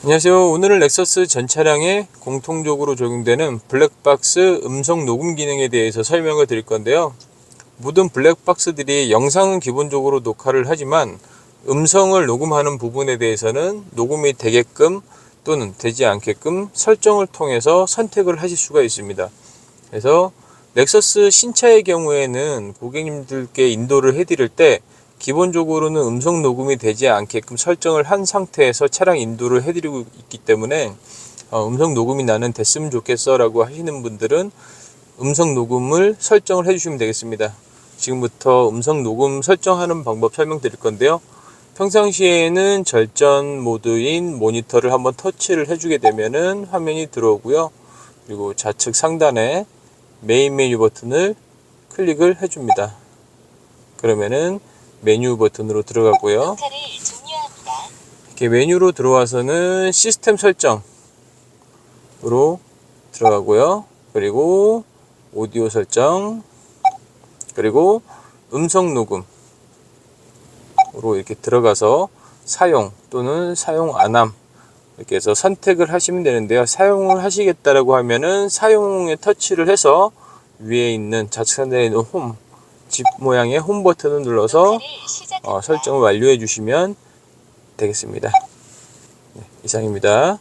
안녕하세요. 오늘은 렉서스 전 차량에 공통적으로 적용되는 블랙박스 음성 녹음 기능에 대해서 설명을 드릴 건데요. 모든 블랙박스들이 영상은 기본적으로 녹화를 하지만 음성을 녹음하는 부분에 대해서는 녹음이 되게끔 또는 되지 않게끔 설정을 통해서 선택을 하실 수가 있습니다. 그래서 렉서스 신차의 경우에는 고객님들께 인도를 해드릴 때 기본적으로는 음성 녹음이 되지 않게끔 설정을 한 상태에서 차량 인도를 해드리고 있기 때문에 어, 음성 녹음이 나는 됐으면 좋겠어 라고 하시는 분들은 음성 녹음을 설정을 해주시면 되겠습니다. 지금부터 음성 녹음 설정하는 방법 설명드릴 건데요. 평상시에는 절전 모드인 모니터를 한번 터치를 해주게 되면은 화면이 들어오고요. 그리고 좌측 상단에 메인 메뉴 버튼을 클릭을 해줍니다. 그러면은 메뉴 버튼으로 들어가고요. 녹화를 종료합니다. 이렇게 메뉴로 들어와서는 시스템 설정으로 들어가고요. 그리고 오디오 설정, 그리고 음성 녹음으로 이렇게 들어가서 사용 또는 사용 안함 이렇게 해서 선택을 하시면 되는데요. 사용을 하시겠다라고 하면은 사용에 터치를 해서 위에 있는 좌측 상단에 있는 홈, 집 모양의 홈 버튼을 눌러서. 어, 설정을 완료해 주시면 되겠습니다. 네, 이상입니다.